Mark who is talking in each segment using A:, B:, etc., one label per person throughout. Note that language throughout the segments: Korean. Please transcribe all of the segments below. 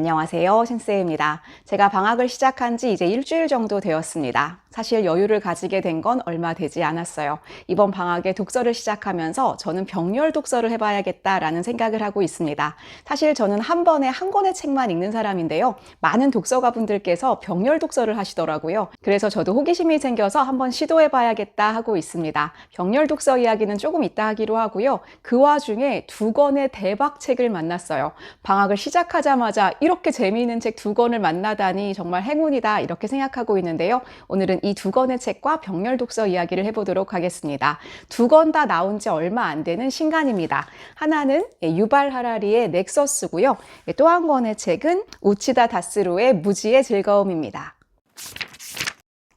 A: 안녕하세요. 신세입니다. 제가 방학을 시작한 지 이제 일주일 정도 되었습니다. 사실 여유를 가지게 된 건 얼마 되지 않았어요. 이번 방학에 독서를 시작하면서 저는 병렬 독서를 해봐야겠다라는 생각을 하고 있습니다. 사실 저는 한 번에 한 권의 책만 읽는 사람인데요. 많은 독서가 분들께서 병렬 독서를 하시더라고요. 그래서 저도 호기심이 생겨서 한번 시도해봐야겠다 하고 있습니다. 병렬 독서 이야기는 조금 이따 하기로 하고요. 그 와중에 두 권의 대박 책을 만났어요. 방학을 시작하자마자 이렇게 재미있는 책 두 권을 만나다니 정말 행운이다 이렇게 생각하고 있는데요. 오늘은 이 두 권의 책과 병렬 독서 이야기를 해보도록 하겠습니다. 두 권 다 나온 지 얼마 안 되는 신간입니다. 하나는 예, 유발 하라리의 넥서스고요. 또 한 권의 책은 우치다 다스로의 무지의 즐거움입니다.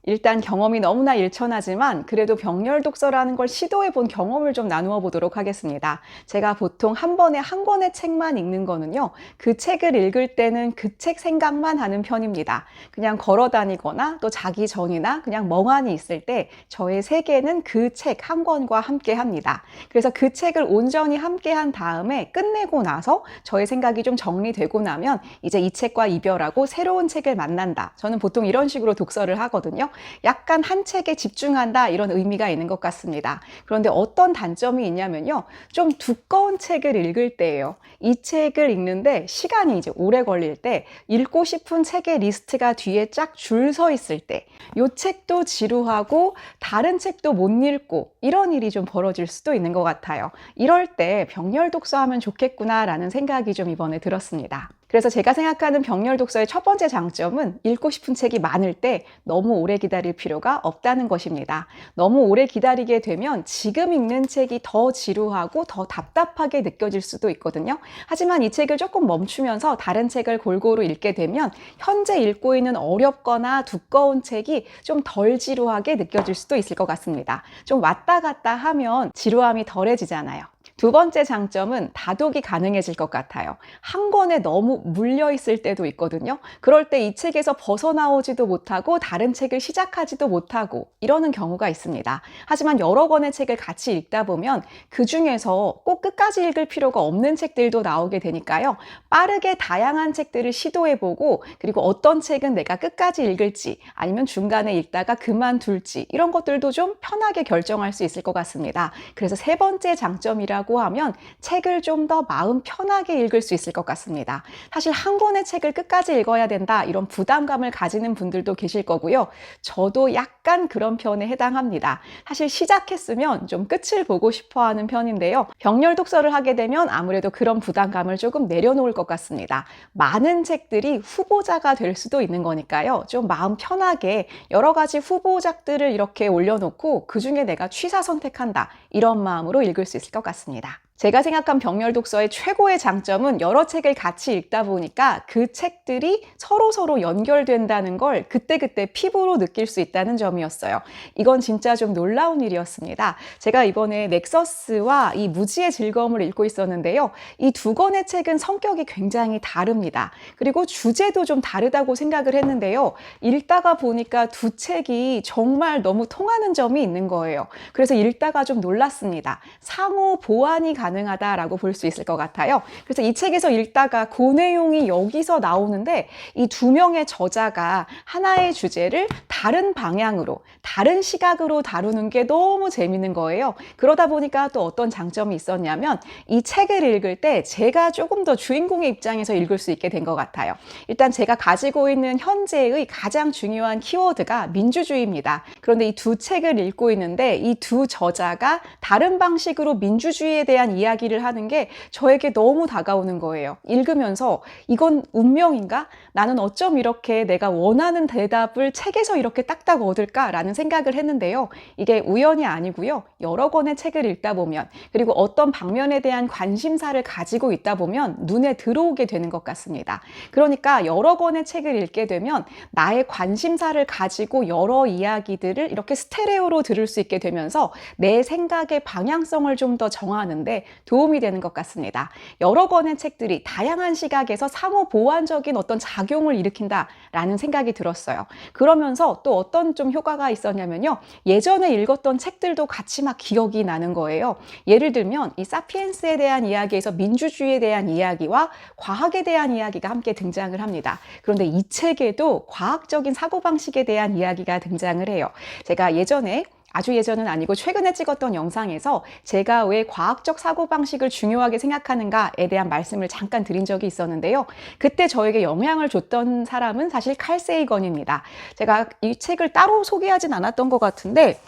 A: 일단 경험이 너무나 일천하지만 그래도 병렬 독서라는 걸 시도해 본 경험을 좀 나누어 보도록 하겠습니다. 제가 보통 한 번에 한 권의 책만 읽는 거는요. 그 책을 읽을 때는 그 책 생각만 하는 편입니다. 그냥 걸어 다니거나 또 자기 전이나 그냥 멍하니 있을 때 저의 세계는 그 책 한 권과 함께 합니다. 그래서 그 책을 온전히 함께 한 다음에 끝내고 나서 저의 생각이 좀 정리되고 나면 이제 이 책과 이별하고 새로운 책을 만난다. 저는 보통 이런 식으로 독서를 하거든요. 약간 한 책에 집중한다 이런 의미가 있는 것 같습니다. 그런데 어떤 단점이 있냐면요. 좀 두꺼운 책을 읽을 때예요. 이 책을 읽는데 시간이 이제 오래 걸릴 때 읽고 싶은 책의 리스트가 뒤에 쫙 줄 서 있을 때 이 책도 지루하고 다른 책도 못 읽고 이런 일이 좀 벌어질 수도 있는 것 같아요. 이럴 때 병렬 독서하면 좋겠구나라는 생각이 좀 이번에 들었습니다. 그래서 제가 생각하는 병렬 독서의 첫 번째 장점은 읽고 싶은 책이 많을 때 너무 오래 기다릴 필요가 없다는 것입니다. 너무 오래 기다리게 되면 지금 읽는 책이 더 지루하고 더 답답하게 느껴질 수도 있거든요. 하지만 이 책을 조금 멈추면서 다른 책을 골고루 읽게 되면 현재 읽고 있는 어렵거나 두꺼운 책이 좀 덜 지루하게 느껴질 수도 있을 것 같습니다. 좀 왔다 갔다 하면 지루함이 덜해지잖아요. 두 번째 장점은 다독이 가능해질 것 같아요. 한 권에 너무 물려 있을 때도 있거든요. 그럴 때 이 책에서 벗어나오지도 못하고 다른 책을 시작하지도 못하고 이러는 경우가 있습니다. 하지만 여러 권의 책을 같이 읽다 보면 그 중에서 꼭 끝까지 읽을 필요가 없는 책들도 나오게 되니까요. 빠르게 다양한 책들을 시도해보고 그리고 어떤 책은 내가 끝까지 읽을지 아니면 중간에 읽다가 그만둘지 이런 것들도 좀 편하게 결정할 수 있을 것 같습니다. 그래서 세 번째 장점이라 고 하면 책을 좀 더 마음 편하게 읽을 수 있을 것 같습니다. 사실 한 권의 책을 끝까지 읽어야 된다 이런 부담감을 가지는 분들도 계실 거고요. 저도 약간 그런 편에 해당합니다. 사실 시작했으면 좀 끝을 보고 싶어 하는 편인데요. 병렬 독서를 하게 되면 아무래도 그런 부담감을 조금 내려놓을 것 같습니다. 많은 책들이 후보자가 될 수도 있는 거니까요. 좀 마음 편하게 여러 가지 후보작들을 이렇게 올려놓고 그 중에 내가 취사 선택한다 이런 마음으로 읽을 수 있을 것 같습니다. 같습니다. 제가 생각한 병렬 독서의 최고의 장점은 여러 책을 같이 읽다 보니까 그 책들이 서로 서로 연결된다는 걸 그때그때 피부로 느낄 수 있다는 점이었어요. 이건 진짜 좀 놀라운 일이었습니다. 제가 이번에 넥서스와 이 무지의 즐거움을 읽고 있었는데요. 이 두 권의 책은 성격이 굉장히 다릅니다. 그리고 주제도 좀 다르다고 생각을 했는데요. 읽다가 보니까 두 책이 정말 너무 통하는 점이 있는 거예요. 그래서 읽다가 좀 놀랐습니다. 상호 보완이 가능 하다라고 볼 수 있을 것 같아요. 그래서 이 책에서 읽다가 그 내용이 여기서 나오는데 이 두 명의 저자가 하나의 주제를 다른 방향으로, 다른 시각으로 다루는 게 너무 재밌는 거예요. 그러다 보니까 또 어떤 장점이 있었냐면 이 책을 읽을 때 제가 조금 더 주인공의 입장에서 읽을 수 있게 된 것 같아요. 일단 제가 가지고 있는 현재의 가장 중요한 키워드가 민주주의입니다. 그런데 이 두 책을 읽고 있는데 이 두 저자가 다른 방식으로 민주주의에 대한 이야기를 하는 게 저에게 너무 다가오는 거예요. 읽으면서 이건 운명인가? 나는 어쩜 이렇게 내가 원하는 대답을 책에서 이렇게 딱딱 얻을까라는 생각을 했는데요. 이게 우연이 아니고요. 여러 권의 책을 읽다 보면 그리고 어떤 방면에 대한 관심사를 가지고 있다 보면 눈에 들어오게 되는 것 같습니다. 그러니까 여러 권의 책을 읽게 되면 나의 관심사를 가지고 여러 이야기들을 이렇게 스테레오로 들을 수 있게 되면서 내 생각의 방향성을 좀 더 정하는데 도움이 되는 것 같습니다. 여러 권의 책들이 다양한 시각에서 상호 보완적인 어떤 작용을 일으킨다라는 생각이 들었어요. 그러면서 또 어떤 좀 효과가 있었냐면요. 예전에 읽었던 책들도 같이 막 기억이 나는 거예요. 예를 들면 이 사피엔스에 대한 이야기에서 민주주의에 대한 이야기와 과학에 대한 이야기가 함께 등장을 합니다. 그런데 이 책에도 과학적인 사고방식에 대한 이야기가 등장을 해요. 제가 예전에 아주 예전은 아니고 최근에 찍었던 영상에서 제가 왜 과학적 사고방식을 중요하게 생각하는가에 대한 말씀을 잠깐 드린 적이 있었는데요. 그때 저에게 영향을 줬던 사람은 사실 칼 세이건입니다. 제가 이 책을 따로 소개하진 않았던 것 같은데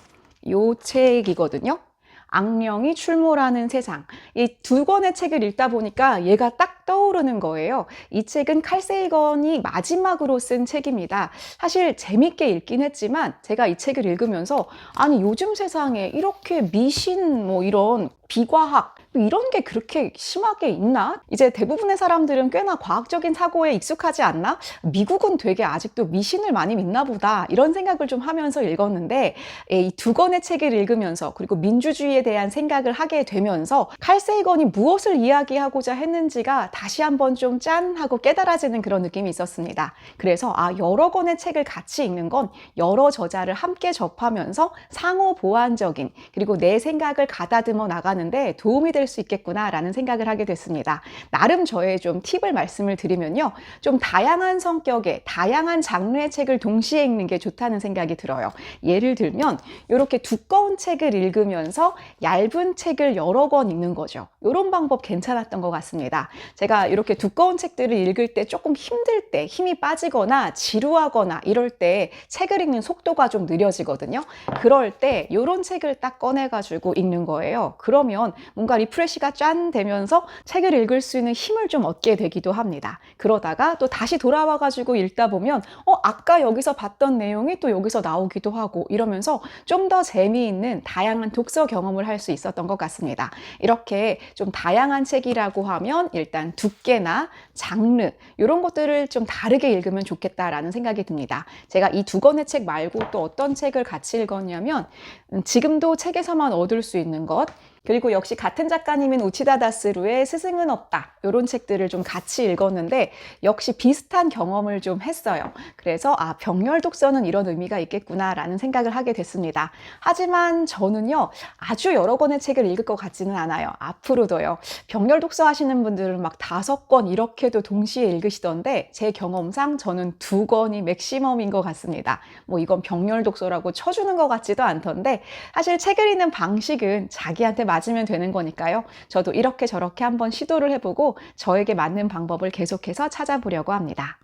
A: 이 책이거든요. 악령이 출몰하는 세상. 이 두 권의 책을 읽다 보니까 얘가 딱 떠오르는 거예요. 이 책은 칼 세이건이 마지막으로 쓴 책입니다. 사실 재밌게 읽긴 했지만 제가 이 책을 읽으면서 아니 요즘 세상에 이렇게 미신 뭐 이런 비과학 뭐 이런 게 그렇게 심하게 있나? 이제 대부분의 사람들은 꽤나 과학적인 사고에 익숙하지 않나? 미국은 되게 아직도 미신을 많이 믿나 보다. 이런 생각을 좀 하면서 읽었는데 이 두 권의 책을 읽으면서 그리고 민주주의에 대한 생각을 하게 되면서 칼 세이건이 무엇을 이야기하고자 했는지가 다시 한번 좀 짠 하고 깨달아지는 그런 느낌이 있었습니다. 그래서 아 여러 권의 책을 같이 읽는 건 여러 저자를 함께 접하면서 상호 보완적인 그리고 내 생각을 가다듬어 나가는 데 도움이 될 수 있겠구나라는 생각을 하게 됐습니다. 나름 저의 좀 팁을 말씀을 드리면요. 좀 다양한 성격의 다양한 장르의 책을 동시에 읽는 게 좋다는 생각이 들어요. 예를 들면 이렇게 두꺼운 책을 읽으면서 얇은 책을 여러 권 읽는 거죠. 이런 방법 괜찮았던 것 같습니다. 제가 이렇게 두꺼운 책들을 읽을 때 조금 힘들 때 힘이 빠지거나 지루하거나 이럴 때 책을 읽는 속도가 좀 느려지거든요. 그럴 때 이런 책을 딱 꺼내가지고 읽는 거예요. 그 러면 뭔가 리프레시가 짠 되면서 책을 읽을 수 있는 힘을 좀 얻게 되기도 합니다. 그러다가 또 다시 돌아와 가지고 읽다 보면 어 아까 여기서 봤던 내용이 또 여기서 나오기도 하고 이러면서 좀 더 재미있는 다양한 독서 경험을 할 수 있었던 것 같습니다. 이렇게 좀 다양한 책이라고 하면 일단 두께나 장르 이런 것들을 좀 다르게 읽으면 좋겠다라는 생각이 듭니다. 제가 이 두 권의 책 말고 또 어떤 책을 같이 읽었냐면 음, 지금도 책에서만 얻을 수 있는 것 그리고 역시 같은 작가님인 우치다 다스루의 스승은 없다. 이런 책들을 좀 같이 읽었는데 역시 비슷한 경험을 좀 했어요. 그래서 아, 병렬 독서는 이런 의미가 있겠구나라는 생각을 하게 됐습니다. 하지만 저는요, 아주 여러 권의 책을 읽을 것 같지는 않아요. 앞으로도요. 병렬 독서 하시는 분들은 막 다섯 권 이렇게도 동시에 읽으시던데 제 경험상 저는 두 권이 맥시멈인 것 같습니다. 뭐 이건 병렬 독서라고 쳐주는 것 같지도 않던데 사실 책을 읽는 방식은 자기한테 맞으면 되는 거니까요. 저도 이렇게 저렇게 한번 시도를 해보고 저에게 맞는 방법을 계속해서 찾아보려고 합니다.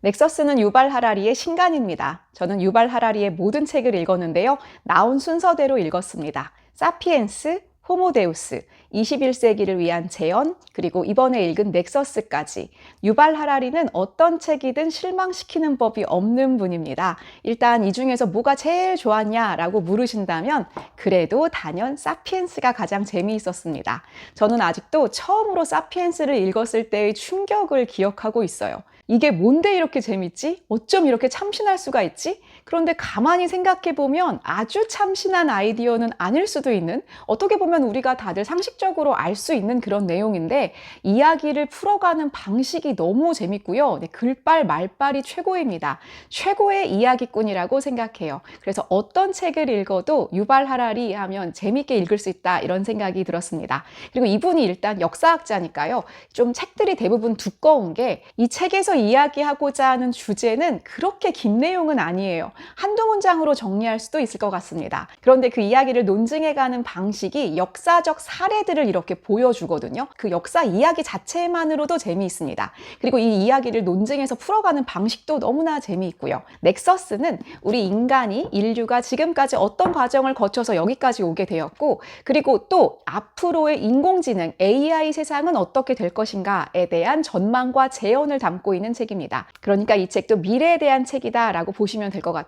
A: 넥서스는 유발 하라리의 신간입니다. 저는 유발 하라리의 모든 책을 읽었는데요. 나온 순서대로 읽었습니다. 사피엔스, 호모데우스, 21세기를 위한 재현, 그리고 이번에 읽은 넥서스까지. 유발 하라리는 어떤 책이든 실망시키는 법이 없는 분입니다. 일단 이 중에서 뭐가 제일 좋았냐라고 물으신다면 그래도 단연 사피엔스가 가장 재미있었습니다. 저는 아직도 처음으로 사피엔스를 읽었을 때의 충격을 기억하고 있어요. 이게 뭔데 이렇게 재밌지? 어쩜 이렇게 참신할 수가 있지? 그런데 가만히 생각해 보면 아주 참신한 아이디어는 아닐 수도 있는 어떻게 보면 우리가 다들 상식적으로 알 수 있는 그런 내용인데 이야기를 풀어가는 방식이 너무 재밌고요. 네, 글빨 말빨이 최고입니다. 최고의 이야기꾼이라고 생각해요. 그래서 어떤 책을 읽어도 유발 하라리 하면 재밌게 읽을 수 있다 이런 생각이 들었습니다. 그리고 이분이 일단 역사학자니까요. 좀 책들이 대부분 두꺼운 게 이 책에서 이야기하고자 하는 주제는 그렇게 긴 내용은 아니에요. 한두 문장으로 정리할 수도 있을 것 같습니다. 그런데 그 이야기를 논증해가는 방식이 역사적 사례들을 이렇게 보여주거든요. 그 역사 이야기 자체만으로도 재미있습니다. 그리고 이 이야기를 논증해서 풀어가는 방식도 너무나 재미있고요. 넥서스는 우리 인간이 인류가 지금까지 어떤 과정을 거쳐서 여기까지 오게 되었고 그리고 또 앞으로의 인공지능 AI 세상은 어떻게 될 것인가에 대한 전망과 재현을 담고 있는 책입니다. 그러니까 이 책도 미래에 대한 책이다라고 보시면 될 것 같아요.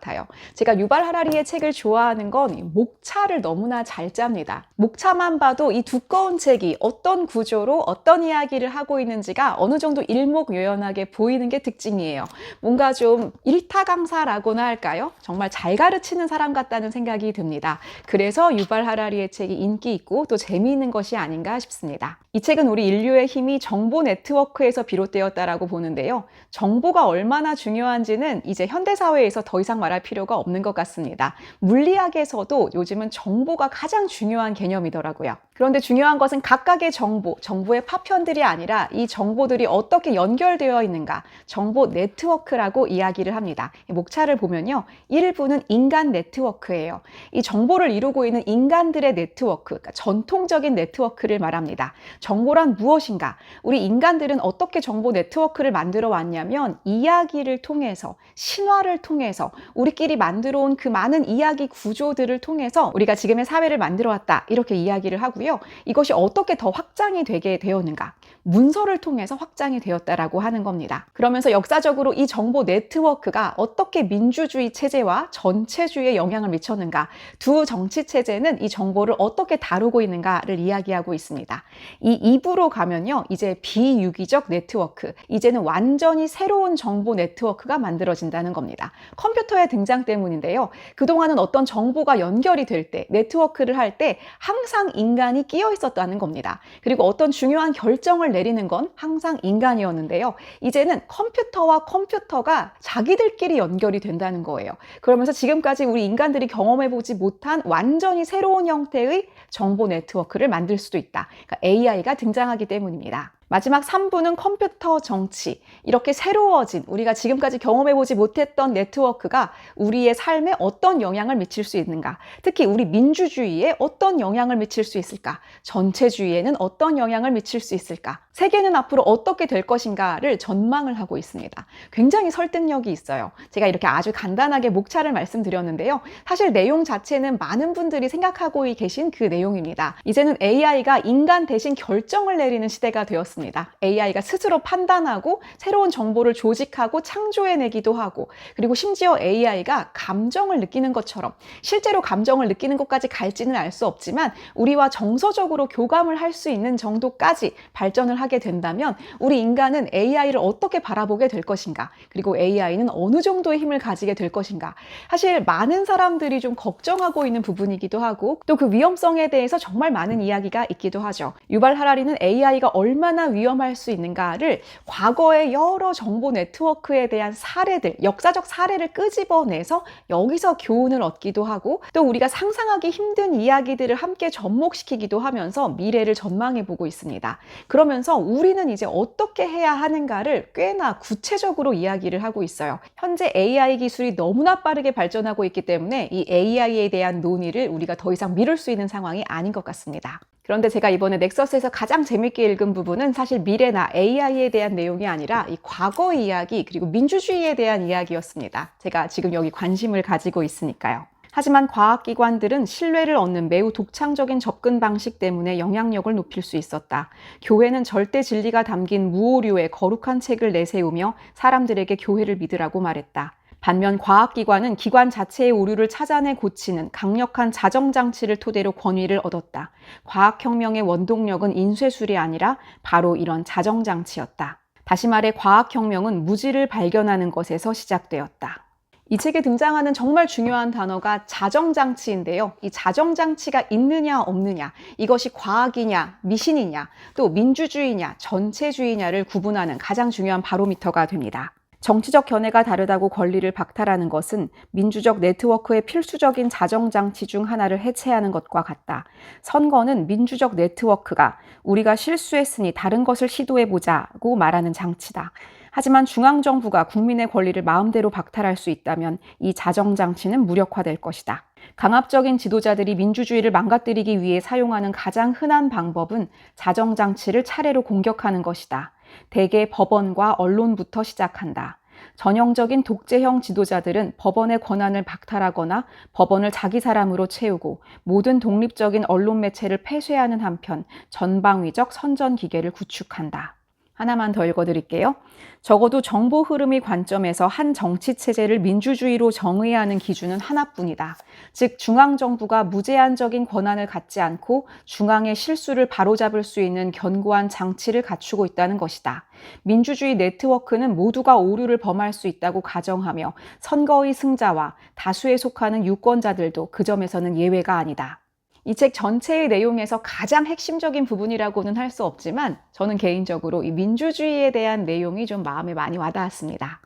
A: 제가 유발 하라리의 책을 좋아하는 건이 목차를 너무나 잘 짭니다. 목차만 봐도 이 두꺼운 책이 어떤 구조로 어떤 이야기를 하고 있는지가 어느 정도 일목요연하게 보이는 게 특징이에요. 뭔가 좀 일타 강사라고나 할까요? 정말 잘 가르치는 사람 같다는 생각이 듭니다. 그래서 유발 하라리의 책이 인기 있고 또 재미있는 것이 아닌가 싶습니다. 이 책은 우리 인류의 힘이 정보 네트워크에서 비롯되었다라고 보는데요. 정보가 얼마나 중요한지는 이제 현대 사회에서 더 이상 말할 필요가 없는 것 같습니다. 물리학에서도 요즘은 정보가 가장 중요한 개념이더라고요. 그런데 중요한 것은 각각의 정보, 정보의 파편들이 아니라 이 정보들이 어떻게 연결되어 있는가, 정보 네트워크라고 이야기를 합니다. 이 목차를 보면요. 1부는 인간 네트워크예요. 이 정보를 이루고 있는 인간들의 네트워크, 그러니까 전통적인 네트워크를 말합니다. 정보란 무엇인가? 우리 인간들은 어떻게 정보 네트워크를 만들어 왔냐면 이야기를 통해서, 신화를 통해서, 우리끼리 만들어 온 그 많은 이야기 구조들을 통해서 우리가 지금의 사회를 만들어 왔다. 이렇게 이야기를 하고요. 이것이 어떻게 더 확장이 되게 되었는가? 문서를 통해서 확장이 되었다라고 하는 겁니다. 그러면서 역사적으로 이 정보 네트워크가 어떻게 민주주의 체제와 전체주의에 영향을 미쳤는가? 두 정치 체제는 이 정보를 어떻게 다루고 있는가를 이야기하고 있습니다. 이 2부로 가면요. 이제 비유기적 네트워크. 이제는 완전히 새로운 정보 네트워크가 만들어진다는 겁니다. 컴퓨터의 등장 때문인데요. 그동안은 어떤 정보가 연결이 될 때, 네트워크를 할 때 항상 인간이 끼어 있었다는 겁니다. 그리고 어떤 중요한 결정을 내리는 건 항상 인간이었는데요. 이제는 컴퓨터와 컴퓨터가 자기들끼리 연결이 된다는 거예요. 그러면서 지금까지 우리 인간들이 경험해보지 못한 완전히 새로운 형태의 정보 네트워크를 만들 수도 있다. 그러니까 AI가 등장하기 때문입니다. 마지막 3부는 컴퓨터 정치. 이렇게 새로워진 우리가 지금까지 경험해보지 못했던 네트워크가 우리의 삶에 어떤 영향을 미칠 수 있는가. 특히 우리 민주주의에 어떤 영향을 미칠 수 있을까. 전체주의에는 어떤 영향을 미칠 수 있을까. 세계는 앞으로 어떻게 될 것인가를 전망을 하고 있습니다. 굉장히 설득력이 있어요. 제가 이렇게 아주 간단하게 목차를 말씀드렸는데요. 사실 내용 자체는 많은 분들이 생각하고 계신 그 내용입니다. 이제는 AI가 인간 대신 결정을 내리는 시대가 되었습니다. 있습니다. AI가 스스로 판단하고 새로운 정보를 조직하고 창조해내기도 하고 그리고 심지어 AI가 감정을 느끼는 것처럼 실제로 감정을 느끼는 것까지 갈지는 알 수 없지만 우리와 정서적으로 교감을 할 수 있는 정도까지 발전을 하게 된다면 우리 인간은 AI를 어떻게 바라보게 될 것인가 그리고 AI는 어느 정도의 힘을 가지게 될 것인가 사실 많은 사람들이 좀 걱정하고 있는 부분이기도 하고 또 그 위험성에 대해서 정말 많은 이야기가 있기도 하죠. 유발 하라리는 AI가 얼마나 위험할 수 있는가를 과거의 여러 정보 네트워크에 대한 사례들, 역사적 사례를 끄집어내서 여기서 교훈을 얻기도 하고 또 우리가 상상하기 힘든 이야기들을 함께 접목시키기도 하면서 미래를 전망해 보고 있습니다. 그러면서 우리는 이제 어떻게 해야 하는가를 꽤나 구체적으로 이야기를 하고 있어요. 현재 AI 기술이 너무나 빠르게 발전하고 있기 때문에 이 AI에 대한 논의를 우리가 더 이상 미룰 수 있는 상황이 아닌 것 같습니다. 그런데 제가 이번에 넥서스에서 가장 재밌게 읽은 부분은 사실 미래나 AI에 대한 내용이 아니라 이 과거 이야기 그리고 민주주의에 대한 이야기였습니다. 제가 지금 여기 관심을 가지고 있으니까요. 하지만 과학기관들은 신뢰를 얻는 매우 독창적인 접근 방식 때문에 영향력을 높일 수 있었다. 교회는 절대 진리가 담긴 무오류의 거룩한 책을 내세우며 사람들에게 교회를 믿으라고 말했다. 반면 과학기관은 기관 자체의 오류를 찾아내 고치는 강력한 자정장치를 토대로 권위를 얻었다. 과학혁명의 원동력은 인쇄술이 아니라 바로 이런 자정장치였다. 다시 말해 과학혁명은 무지를 발견하는 것에서 시작되었다. 이 책에 등장하는 정말 중요한 단어가 자정장치인데요. 이 자정장치가 있느냐 없느냐, 이것이 과학이냐, 미신이냐, 또 민주주의냐, 전체주의냐를 구분하는 가장 중요한 바로미터가 됩니다. 정치적 견해가 다르다고 권리를 박탈하는 것은 민주적 네트워크의 필수적인 자정장치 중 하나를 해체하는 것과 같다. 선거는 민주적 네트워크가 우리가 실수했으니 다른 것을 시도해보자고 말하는 장치다. 하지만 중앙정부가 국민의 권리를 마음대로 박탈할 수 있다면 이 자정장치는 무력화될 것이다. 강압적인 지도자들이 민주주의를 망가뜨리기 위해 사용하는 가장 흔한 방법은 자정장치를 차례로 공격하는 것이다. 대개 법원과 언론부터 시작한다. 전형적인 독재형 지도자들은 법원의 권한을 박탈하거나 법원을 자기 사람으로 채우고 모든 독립적인 언론 매체를 폐쇄하는 한편 전방위적 선전 기계를 구축한다. 하나만 더 읽어드릴게요. 적어도 정보 흐름의 관점에서 한 정치 체제를 민주주의로 정의하는 기준은 하나뿐이다. 즉 중앙 정부가 무제한적인 권한을 갖지 않고 중앙의 실수를 바로잡을 수 있는 견고한 장치를 갖추고 있다는 것이다. 민주주의 네트워크는 모두가 오류를 범할 수 있다고 가정하며 선거의 승자와 다수에 속하는 유권자들도 그 점에서는 예외가 아니다. 이 책 전체의 내용에서 가장 핵심적인 부분이라고는 할 수 없지만 저는 개인적으로 이 민주주의에 대한 내용이 좀 마음에 많이 와닿았습니다.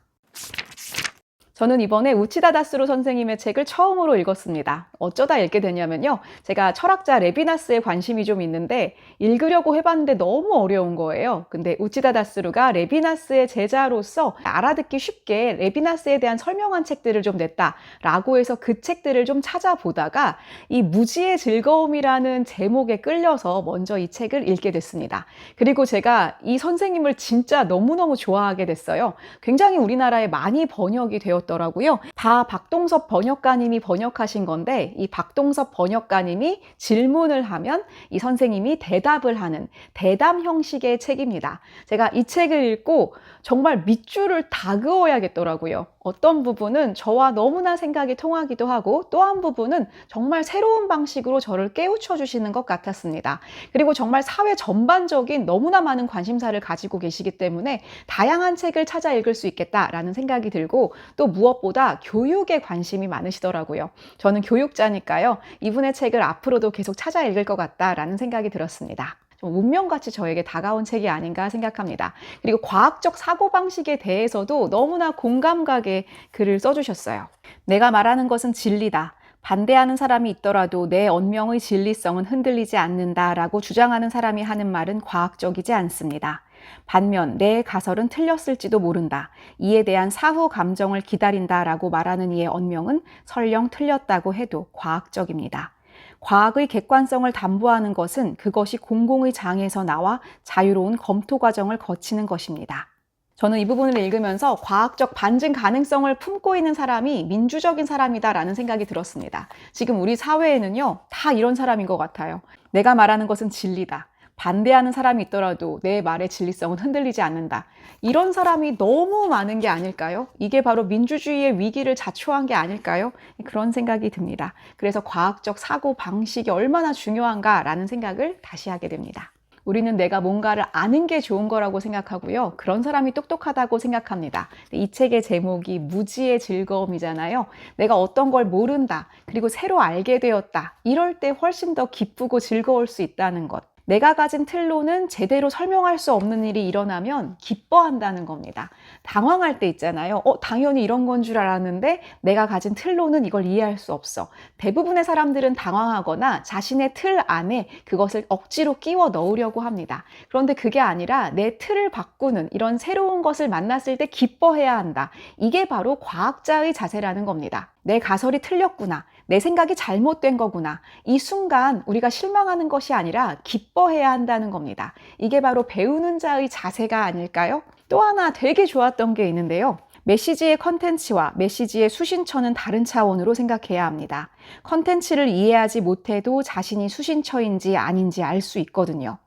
A: 저는 이번에 우치다 다스로 선생님의 책을 처음으로 읽었습니다. 어쩌다 읽게 됐냐면요. 제가 철학자 레비나스에 관심이 좀 있는데 읽으려고 해봤는데 너무 어려운 거예요. 근데 우치다 다스루가 레비나스의 제자로서 알아듣기 쉽게 레비나스에 대한 설명한 책들을 좀 냈다라고 해서 그 책들을 좀 찾아보다가 이 무지의 즐거움이라는 제목에 끌려서 먼저 이 책을 읽게 됐습니다. 그리고 제가 이 선생님을 진짜 너무너무 좋아하게 됐어요. 굉장히 우리나라에 많이 번역이 되었 되었더라고요. 다 박동섭 번역가님이 번역하신 건데 이 박동섭 번역가님이 질문을 하면 이 선생님이 대답을 하는 대담 형식의 책입니다. 제가 이 책을 읽고 정말 밑줄을 다 그어야겠더라고요. 어떤 부분은 저와 너무나 생각이 통하기도 하고 또한 부분은 정말 새로운 방식으로 저를 깨우쳐 주시는 것 같았습니다. 그리고 정말 사회 전반적인 너무나 많은 관심사를 가지고 계시기 때문에 다양한 책을 찾아 읽을 수 있겠다라는 생각이 들고 또 무엇보다 교육에 관심이 많으시더라고요. 저는 교육자니까요. 이분의 책을 앞으로도 계속 찾아 읽을 것 같다라는 생각이 들었습니다. 좀 운명같이 저에게 다가온 책이 아닌가 생각합니다. 그리고 과학적 사고방식에 대해서도 너무나 공감 가게 글을 써주셨어요. 내가 말하는 것은 진리다. 반대하는 사람이 있더라도 내 언명의 진리성은 흔들리지 않는다라고 주장하는 사람이 하는 말은 과학적이지 않습니다. 반면 내 가설은 틀렸을지도 모른다. 이에 대한 사후 감정을 기다린다라고 말하는 이의 언명은 설령 틀렸다고 해도 과학적입니다. 과학의 객관성을 담보하는 것은 그것이 공공의 장에서 나와 자유로운 검토 과정을 거치는 것입니다. 저는 이 부분을 읽으면서 과학적 반증 가능성을 품고 있는 사람이 민주적인 사람이다라는 생각이 들었습니다. 지금 우리 사회에는요, 다 이런 사람인 것 같아요. 내가 말하는 것은 진리다. 반대하는 사람이 있더라도 내 말의 진리성은 흔들리지 않는다. 이런 사람이 너무 많은 게 아닐까요? 이게 바로 민주주의의 위기를 자초한 게 아닐까요? 그런 생각이 듭니다. 그래서 과학적 사고 방식이 얼마나 중요한가라는 생각을 다시 하게 됩니다. 우리는 내가 뭔가를 아는 게 좋은 거라고 생각하고요. 그런 사람이 똑똑하다고 생각합니다. 이 책의 제목이 무지의 즐거움이잖아요. 내가 어떤 걸 모른다. 그리고 새로 알게 되었다. 이럴 때 훨씬 더 기쁘고 즐거울 수 있다는 것. 내가 가진 틀로는 제대로 설명할 수 없는 일이 일어나면 기뻐한다는 겁니다. 당황할 때 있잖아요. 어, 당연히 이런 건 줄 알았는데 내가 가진 틀로는 이걸 이해할 수 없어. 대부분의 사람들은 당황하거나 자신의 틀 안에 그것을 억지로 끼워 넣으려고 합니다. 그런데 그게 아니라 내 틀을 바꾸는 이런 새로운 것을 만났을 때 기뻐해야 한다. 이게 바로 과학자의 자세라는 겁니다. 내 가설이 틀렸구나. 내 생각이 잘못된 거구나. 이 순간 우리가 실망하는 것이 아니라 기뻐해야 한다는 겁니다. 이게 바로 배우는 자의 자세가 아닐까요? 또 하나 되게 좋았던 게 있는데요. 메시지의 컨텐츠와 메시지의 수신처는 다른 차원으로 생각해야 합니다. 컨텐츠를 이해하지 못해도 자신이 수신처인지 아닌지 알 수 있거든요.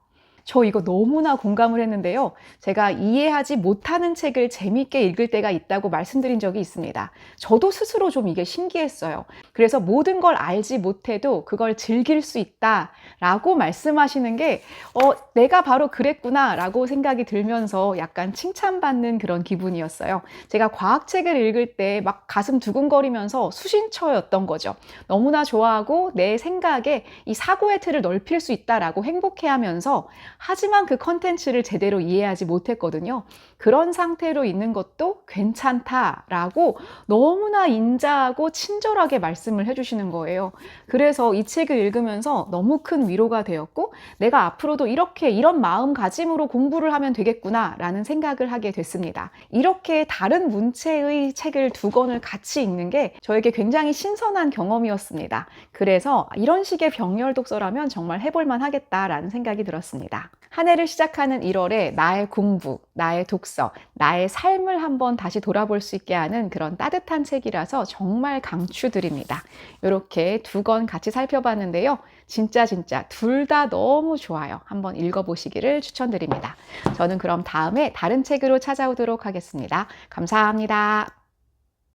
A: 저 이거 너무나 공감을 했는데요. 제가 이해하지 못하는 책을 재미있게 읽을 때가 있다고 말씀드린 적이 있습니다. 저도 스스로 좀 이게 신기했어요. 그래서 모든 걸 알지 못해도 그걸 즐길 수 있다라고 말씀하시는 게 어, 내가 바로 그랬구나 라고 생각이 들면서 약간 칭찬받는 그런 기분이었어요. 제가 과학책을 읽을 때 막 가슴 두근거리면서 수신처였던 거죠. 너무나 좋아하고 내 생각에 이 사고의 틀을 넓힐 수 있다라고 행복해 하면서 하지만 그 컨텐츠를 제대로 이해하지 못했거든요. 그런 상태로 있는 것도 괜찮다라고 너무나 인자하고 친절하게 말씀을 해주시는 거예요. 그래서 이 책을 읽으면서 너무 큰 위로가 되었고 내가 앞으로도 이렇게 이런 마음가짐으로 공부를 하면 되겠구나라는 생각을 하게 됐습니다. 이렇게 다른 문체의 책을 두 권을 같이 읽는 게 저에게 굉장히 신선한 경험이었습니다. 그래서 이런 식의 병렬 독서라면 정말 해볼만 하겠다라는 생각이 들었습니다. 한 해를 시작하는 1월에 나의 공부, 나의 독서, 나의 삶을 한번 다시 돌아볼 수 있게 하는 그런 따뜻한 책이라서 정말 강추드립니다. 이렇게 두 권 같이 살펴봤는데요. 진짜 진짜 둘 다 너무 좋아요. 한번 읽어보시기를 추천드립니다. 저는 그럼 다음에 다른 책으로 찾아오도록 하겠습니다. 감사합니다.